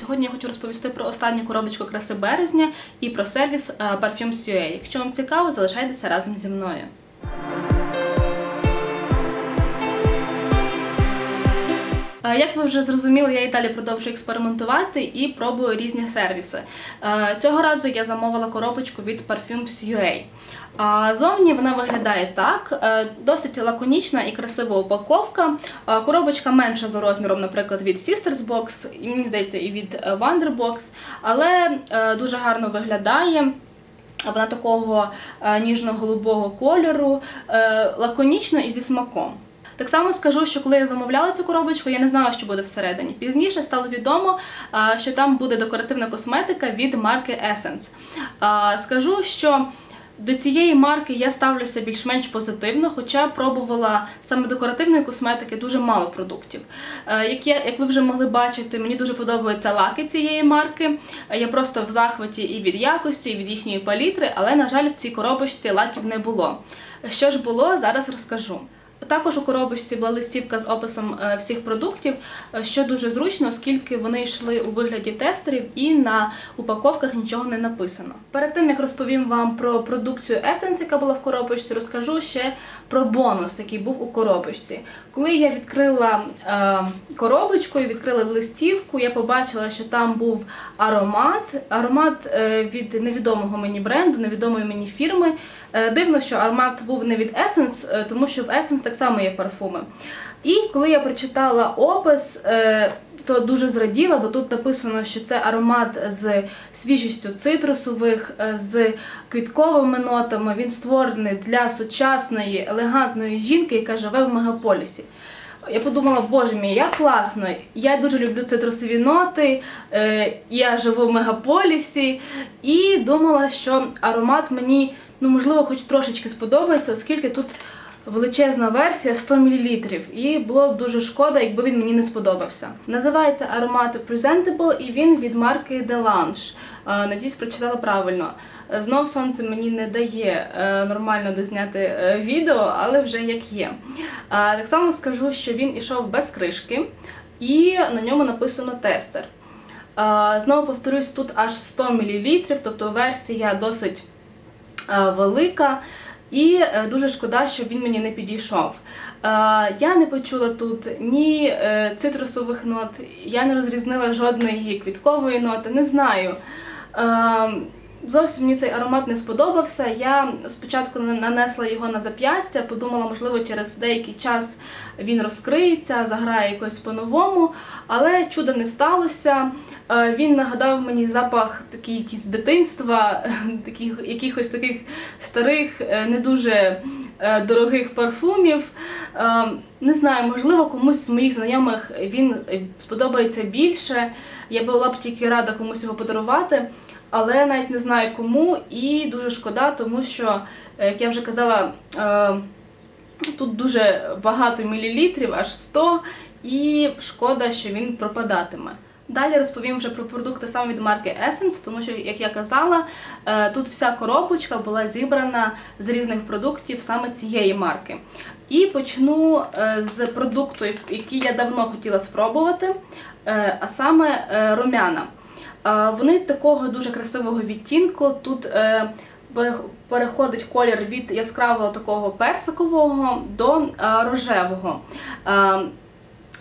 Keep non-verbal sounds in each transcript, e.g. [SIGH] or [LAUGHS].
сьогодні я хочу розповісти про останню коробочку краси березня і про сервіс е, Parfums.ua. Якщо вам цікаво, залишайтеся разом зі мною. Як ви вже зрозуміли, я і далі продовжую експериментувати і пробую різні сервіси. Е, Цього разу я замовила коробочку від Parfums.ua. А Зовні вона виглядає так: Е, досить лаконічна і красива упаковка. Е, Коробочка менша за розміром, наприклад, від Sisters Box, і мені здається, і від е, Wonderbox, але е, дуже гарно виглядає. Вона такого е, ніжно-голубого кольору, е, лаконічно і зі смаком. Так само скажу, що коли я замовляла цю коробочку, я не знала, що буде всередині. Пізніше стало відомо, що там буде декоративна косметика від марки Essence. Скажу, що до цієї марки я ставлюся більш-менш позитивно, хоча пробувала саме декоративної косметики дуже мало продуктів. Як, я, як ви вже могли бачити, мені дуже подобаються лаки цієї марки. Я просто в захваті і від якості, і від їхньої палітри, але, на жаль, в цій коробочці лаків не було. Що ж було, зараз розкажу. Також у коробочці була листівка з описом е, всіх продуктів, е, що дуже зручно, оскільки вони йшли у вигляді тестерів і на упаковках нічого не написано. Перед тим як розповім вам про продукцію Essence, яка була в коробочці, розкажу ще про бонус, який був у коробочці. Коли я відкрила е, коробочку і відкрила листівку, я побачила, що там був аромат, аромат від невідомого мені бренду, невідомої мені фірми. Е, Дивно, що аромат був не від Essence, е, тому що в Essence так само є парфуми. І коли я прочитала опис, е, то дуже зраділа, бо тут написано, що це аромат з свіжістю цитрусових, з квітковими нотами. Він створений для сучасної, елегантної жінки, яка живе в мегаполісі. Я подумала, боже мій, як класно! Я дуже люблю цитрусові ноти, е, я живу в мегаполісі, і думала, що аромат мені, ну можливо, хоч трошечки сподобається, оскільки тут величезна версія 100 мл. І було б дуже шкода, якби він мені не сподобався. Називається аромат Presentable і він від марки Delange. Надіюсь, прочитала правильно. Знов сонце мені не дає е, нормально дозняти е, відео, але вже як є. Так само скажу, що він ішов без кришки, і на ньому написано тестер. Знову повторюсь, тут аж 100 мл, тобто версія досить е, велика. І е, дуже шкода, що він мені не підійшов. Е, Я не почула тут ні е, цитрусових нот, я не розрізнила жодної квіткової ноти, не знаю. Зовсім мені цей аромат не сподобався. Я спочатку нанесла його на зап'ястя, подумала, можливо, через деякий час він розкриється, заграє якось по-новому, але чуда не сталося. Е, Він нагадав мені запах такий якийсь дитинства, [LAUGHS] таких, якихось таких старих, е, не дуже е, дорогих парфумів. Не знаю, можливо, комусь з моїх знайомих він сподобається більше. Я була б тільки рада комусь його подарувати. Але навіть не знаю кому, і дуже шкода, тому що, е, як я вже казала, е, тут дуже багато мілілітрів, аж 100, і шкода, що він пропадатиме. Далі розповім вже про продукти саме від марки Essence, тому що, як я казала, е, тут вся коробочка була зібрана з різних продуктів саме цієї марки. І почну з продукту, який я давно хотіла спробувати, а саме румяна. Вони такого дуже красивого відтінку. Тут е, переходить колір від яскравого такого персикового до е, рожевого. Е,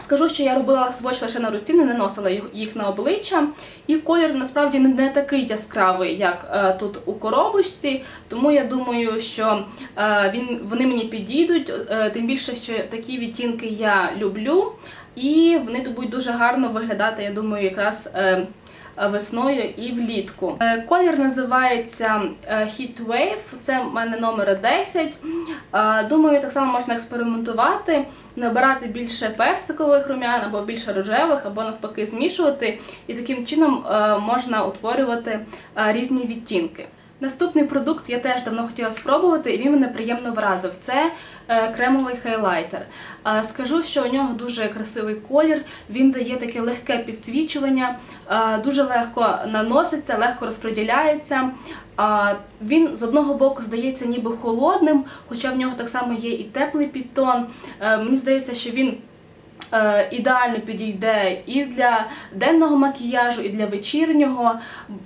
Скажу, що я робила сводч лише на руці, не наносила їх- на обличчя, і колір насправді не- такий яскравий, як тут у коробочці. Тому я думаю, що вони мені підійдуть, тим більше, що такі відтінки я люблю, і вони будуть дуже гарно виглядати, я думаю, якраз. Весною і влітку. Е, Колір називається е, Heat Wave, це в мене номер 10. Е, Думаю, так само можна експериментувати, набирати більше персикових рум'ян або більше рожевих, або навпаки змішувати, і таким чином е, можна утворювати е, різні відтінки. Наступний продукт я теж давно хотіла спробувати, і він мене приємно вразив. Це е, кремовий хайлайтер. Скажу, що у нього дуже красивий колір, він дає таке легке підсвічування, дуже легко наноситься, легко розподіляється. Він з одного боку здається ніби холодним, хоча в нього так само є і теплий підтон. Е, Мені здається, що він ідеально підійде і для денного макіяжу, і для вечірнього,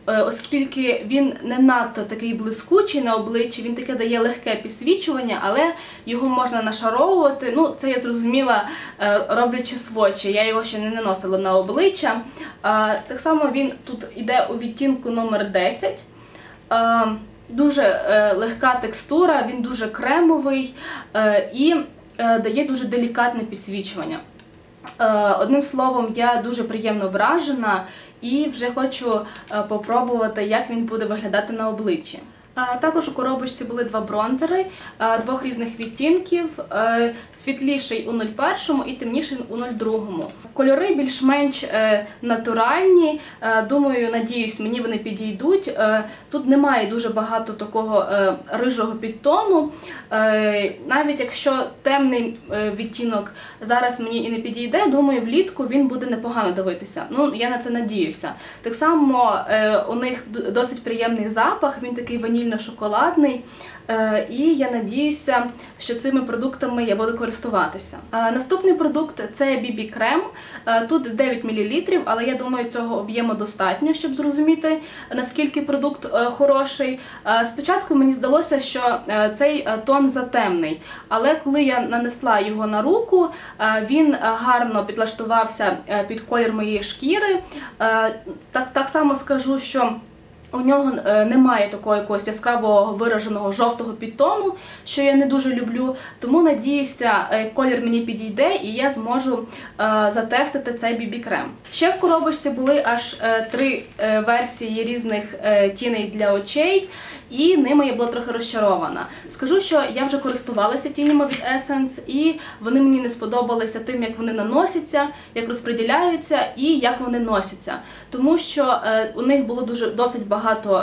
е, оскільки він не надто такий блискучий на обличчі, він таке дає легке підсвічування, але його можна нашаровувати. Ну, це я зрозуміла, е, роблячи свочі. Я його ще не наносила на обличчя. Е, Так само він тут йде у відтінку номер 10. Е, Дуже е, легка текстура, він дуже кремовий е, і е, дає дуже делікатне підсвічування. Е, Одним словом, я дуже приємно вражена і вже хочу е, попробувати, як він буде виглядати на обличчі. Е, Також у коробочці були два бронзери е, двох різних відтінків: е, світліший у 01 і темніший у 02. Кольори більш-менш натуральні. Думаю, надіюсь, мені вони підійдуть. Тут немає дуже багато такого рижого підтону. Навіть якщо темний відтінок зараз мені і не підійде, думаю, влітку він буде непогано дивитися. Ну, я на це надіюся. Так само у них досить приємний запах, він такий ванільно-шоколадний. Е, І я надіюся, що цими продуктами я буду користуватися. Е, Наступний продукт це BB крем. Е, Тут 9 мл, але я думаю, цього об'єму достатньо, щоб зрозуміти наскільки продукт хороший. Спочатку мені здалося, що цей тон затемний, але коли я нанесла його на руку, він гарно підлаштувався під колір моєї шкіри. Так само скажу, що у нього е, немає такого якогось яскравого вираженого жовтого підтону, що я не дуже люблю. Тому надіюся, е, колір мені підійде і я зможу е, затестити цей BB крем. Ще в коробочці були аж три версії різних тіней для очей, і ними я була трохи розчарована. Скажу, що я вже користувалася тінями від Essence, і вони мені не сподобалися тим, як вони наносяться, як розподіляються і як вони носяться. Тому що у них було дуже досить багато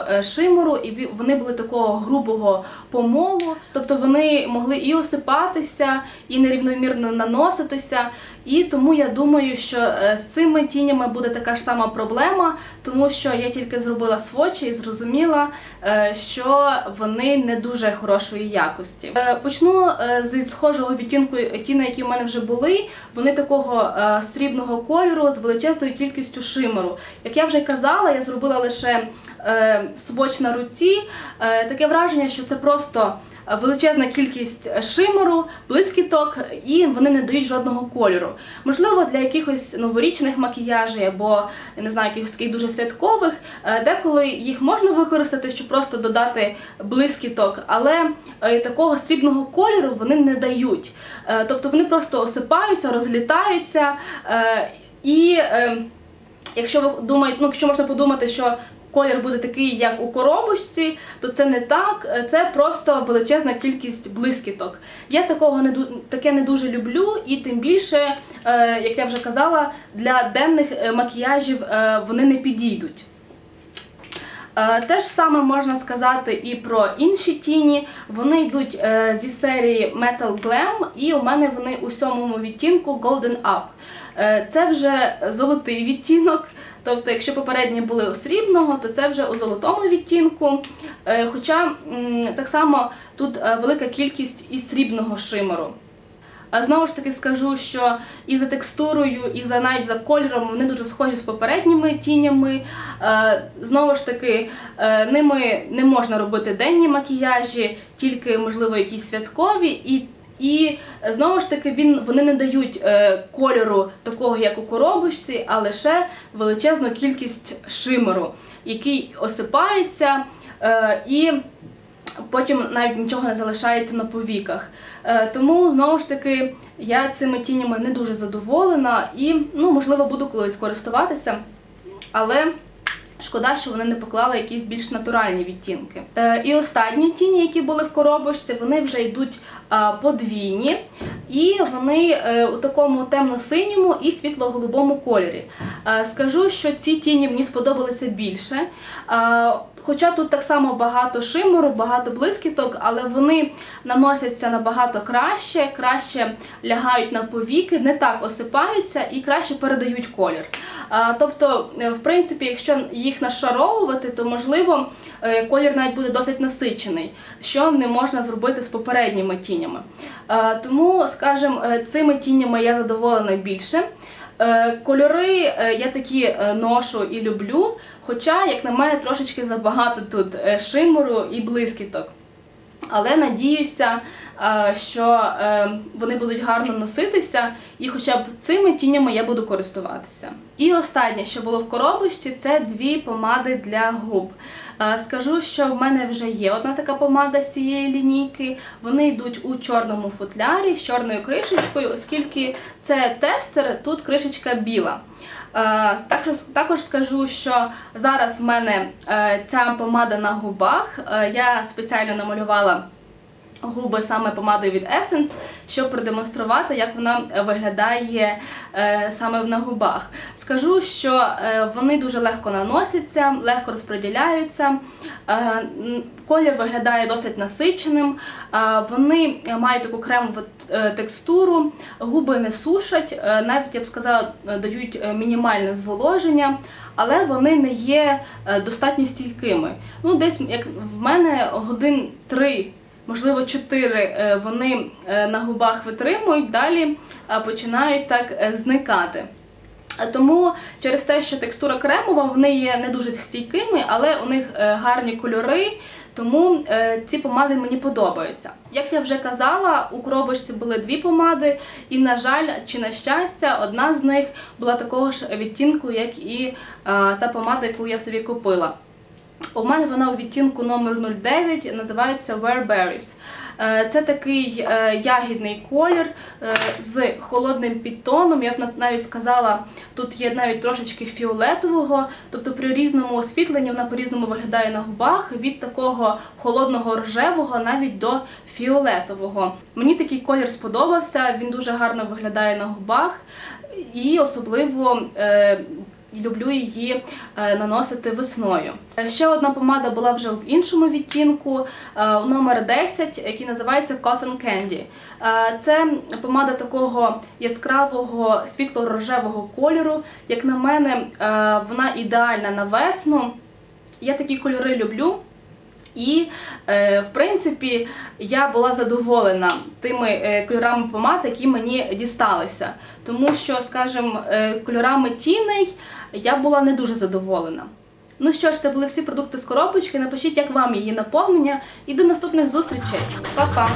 е, шимору, і вони були такого грубого помолу. Тобто вони могли і осипатися, і нерівномірно наноситися. І тому я думаю, що е, з цими тінями буде така ж сама проблема, тому що я тільки зробила свочі і зрозуміла, е, що вони не дуже хорошої якості. Е, Почну зі схожого відтінку тіни, які в мене вже були. Вони такого срібного кольору з величезною кількістю шимеру. Як я вже казала, я зробила лише своч на руці. Таке враження, що це просто величезна кількість шимеру, блискіток, і вони не дають жодного кольору. Можливо, для якихось новорічних макіяжів або я не знаю, якихось таких дуже святкових, е, деколи їх можна використати, щоб просто додати блискіток, але е, такого срібного кольору вони не дають. Е, Тобто вони просто осипаються, розлітаються і. е, Якщо ви думаєте, ну якщо можна подумати, що колір буде такий, як у коробочці, то це не так. Це просто величезна кількість блискіток. Я такого не таке не дуже люблю, і тим більше, е, як я вже казала, для денних е, макіяжів е, вони не підійдуть. Те ж саме можна сказати і про інші тіні. Вони йдуть зі серії Metal Glam, і у мене вони у сьомому відтінку Golden Up. Це вже золотий відтінок. Тобто, якщо попередні були у срібного, то це вже у золотому відтінку. Е, Хоча так само тут е, велика кількість і срібного шимеру. Знову ж таки скажу, що і за текстурою, і за навіть за кольором вони дуже схожі з попередніми тінями. Е, Знову ж таки, ними не можна робити денні макіяжі, тільки, можливо, якісь святкові. І, і е, знову ж таки, він, вони не дають е, кольору такого, як у коробочці, а лише величезну кількість шимеру, який осипається. е, І потім навіть нічого не залишається на повіках. Е, Тому знову ж таки я цими тінями не дуже задоволена і, ну, можливо, буду колись користуватися, але шкода, що вони не поклали якісь більш натуральні відтінки. Е, І останні тіні, які були в коробочці, вони вже йдуть подвійні, і вони е, у такому темно-синьому і світло-голубому кольорі. Е, Скажу, що ці тіні мені сподобалися більше. Е, Хоча тут так само багато шимору, багато блискіток, але вони наносяться набагато краще, краще лягають на повіки, не так осипаються і краще передають колір. Тобто, в принципі, якщо їх нашаровувати, то можливо колір навіть буде досить насичений, що не можна зробити з попередніми тінями. Е, Тому, скажімо, е, цими тінями я задоволена більше. Е, Кольори я такі ношу і люблю, хоча, як на мене, трошечки забагато тут шимору і блискіток. Але надіюся, що е, вони будуть гарно носитися, і хоча б цими тінями я буду користуватися. І останнє, що було в коробочці, це дві помади для губ. Е, Скажу, що в мене вже є одна така помада з цієї лінійки. Вони йдуть у чорному футлярі з чорною кришечкою, оскільки це тестер, тут кришечка біла. Е, Також, скажу, що зараз в мене е, ця помада на губах. Е, Я спеціально намалювала губи саме помадою від Essence, щоб продемонструвати, як вона виглядає е, саме на губах. Скажу, що е, вони дуже легко наносяться, легко розподіляються. Е, колір виглядає досить насиченим. Е, вони мають таку кремову е, текстуру, губи не сушать, е, навіть я б сказала, е, дають е, мінімальне зволоження, але вони не є е, достатньо стійкими. Ну, десь як в мене годин три можливо, чотири е, вони е, на губах витримують, далі е, починають так зникати. Тому через те, що текстура кремова, вони є не дуже стійкими, але у них гарні кольори, тому ці помади мені подобаються. Як я вже казала, у коробочці були дві помади, і, на жаль, чи на щастя, одна з них була такого ж відтінку, як і та помада, яку я собі купила. У мене вона у відтінку номер 09 називається Where Berries. Е, Це такий е, ягідний колір е, з холодним підтоном. Я б навіть сказала, тут є навіть трошечки фіолетового, тобто при різному освітленні вона по-різному виглядає на губах від такого холодного рожевого навіть до фіолетового. Мені такий колір сподобався, він дуже гарно виглядає на губах і особливо. Люблю її е, наносити весною. Е, Ще одна помада була вже в іншому відтінку, е, номер 10, який називається Cotton Candy. Це помада такого яскравого світло-рожевого кольору. Як на мене, вона ідеальна на весну. Я такі кольори люблю. І, е, в принципі, я була задоволена тими е, кольорами помад, які мені дісталися. Тому що, скажімо, е, кольорами тіней я була не дуже задоволена. Ну що ж, це були всі продукти з коробочки. Напишіть, як вам її наповнення. І до наступних зустрічей. Па-па!